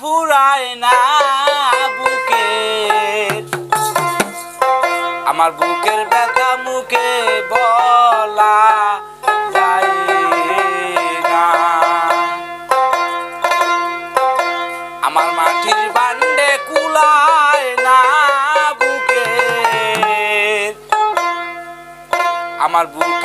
ফুরায় না বুকে। আমার বুকের ব্যথা মুখে বলা যায় না। আমার মাটির বান্ডে কুলায় না বুকে। আমার বুক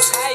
house.